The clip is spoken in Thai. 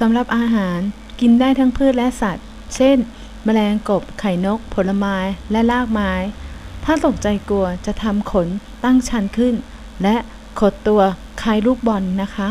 สำหรับอาหารกินได้ทั้งพืชและสัตว์ เช่น แมลงกบ ไข่นก ผลไม้และรากไม้ ถ้าตกใจกลัวจะทำขนตั้งชันขึ้น และขดตัวคล้ายลูกบอลนะคะ